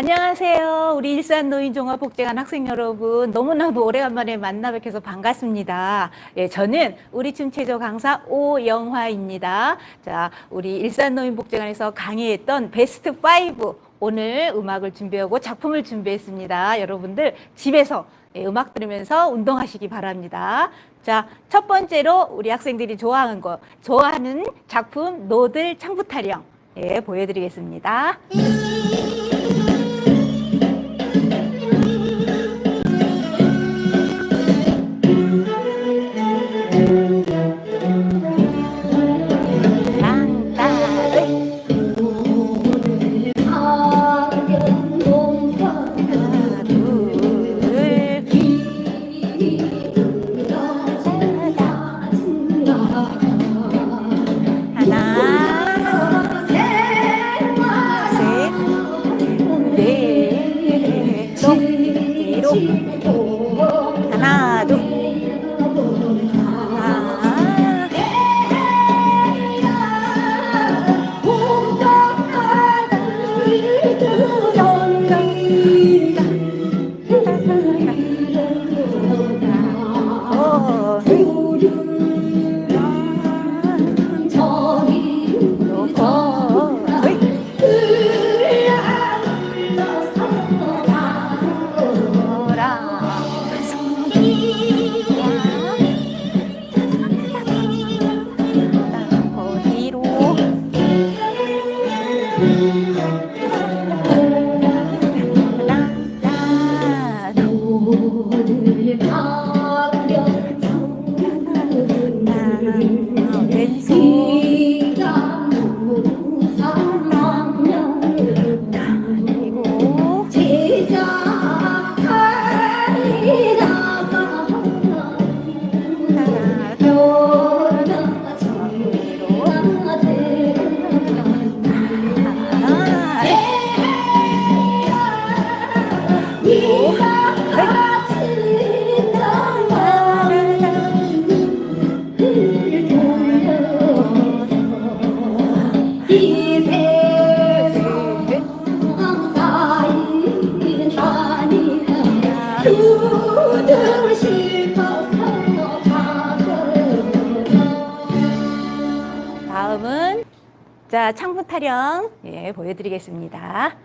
안녕하세요. 우리 일산 노인 종합 복지관 학생 여러분. 너무나도 오래간만에 만나 뵙게서 반갑습니다. 예, 저는 우리 춤체조 강사 오영화입니다. 자, 우리 일산 노인 복지관에서 강의했던 베스트 5 오늘 음악을 준비하고 작품을 준비했습니다. 여러분들 집에서 예, 음악 들으면서 운동하시기 바랍니다. 자, 첫 번째로 우리 학생들이 좋아하는 거, 좋아하는 작품 노들 창부 타령 예, 보여드리겠습니다. 다음은 자 창부 타령 예 보여드리겠습니다.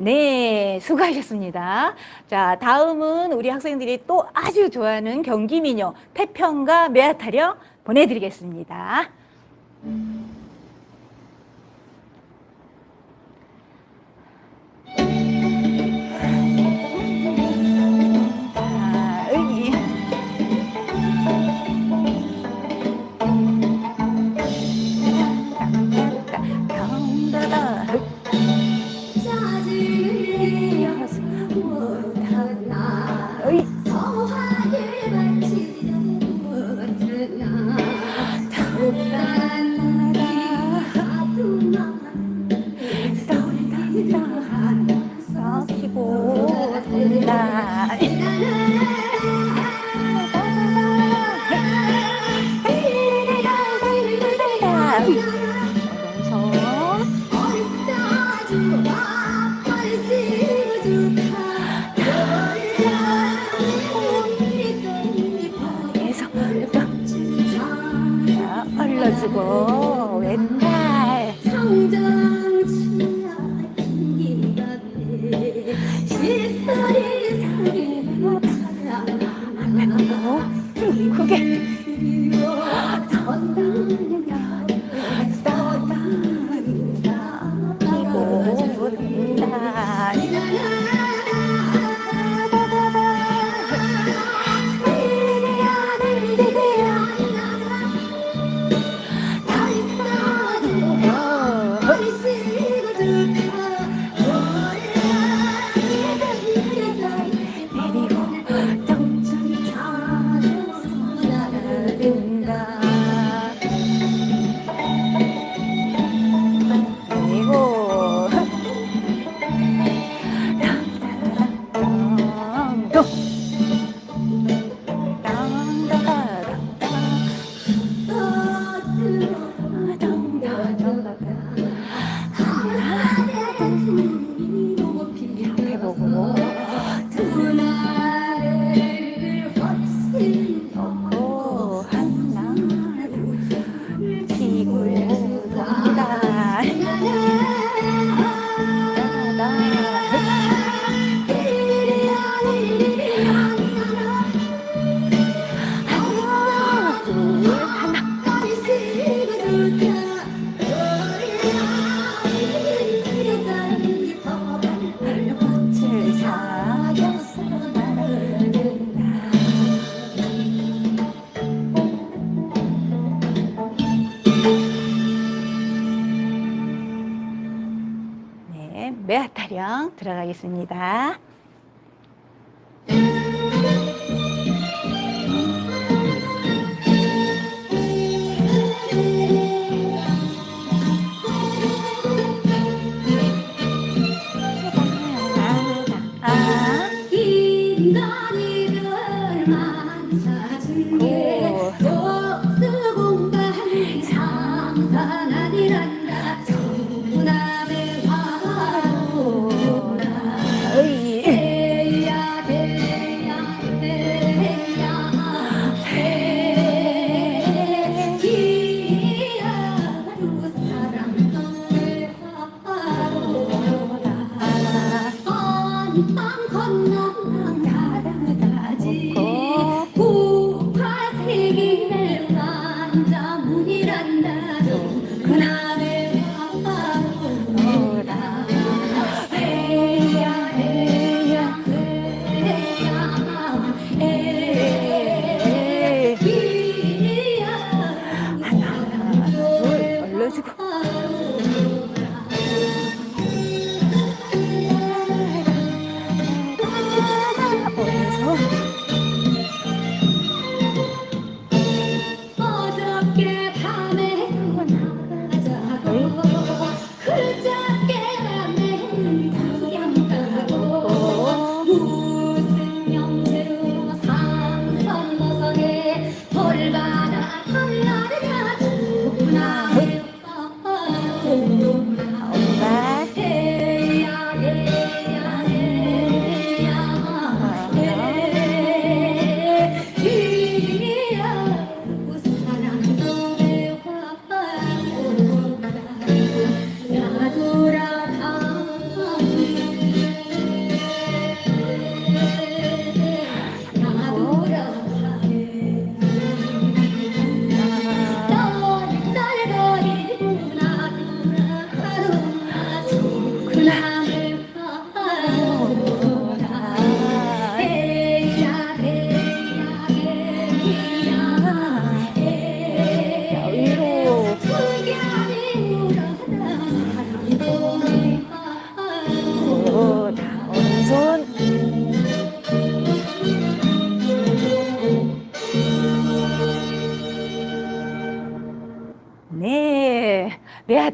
네, 수고하셨습니다. 자, 다음은 우리 학생들이 또 아주 좋아하는 경기민요 태평과 메아타령 보내드리겠습니다. 음. 메아타령 들어가겠습니다. 오. 쓰고 간 상상한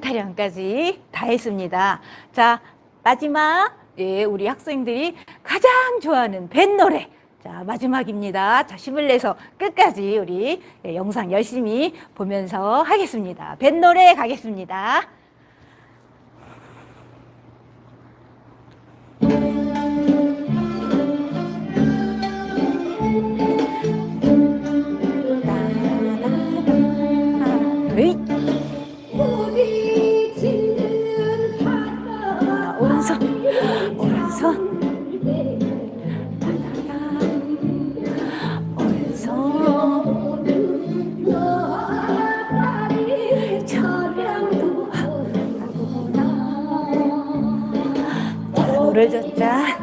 타령까지 다 했습니다. 자, 마지막, 예, 우리 학생들이 가장 좋아하는 밴 노래. 자, 마지막입니다. 자, 힘을 내서 끝까지 우리 예, 영상 열심히 보면서 하겠습니다. 밴 노래 가겠습니다. 노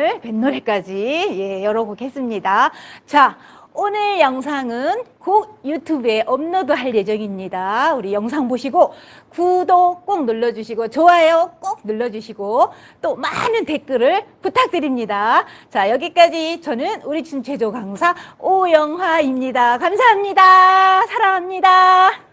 오늘 뱃노래까지 예, 여러 곡 했습니다. 자, 오늘 영상은 곧 유튜브에 업로드 할 예정입니다. 우리 영상 보시고 구독 꼭 눌러주시고 좋아요 꼭 눌러주시고 또 많은 댓글을 부탁드립니다. 자, 여기까지 저는 우리 진체조 강사 오영화입니다. 감사합니다. 사랑합니다.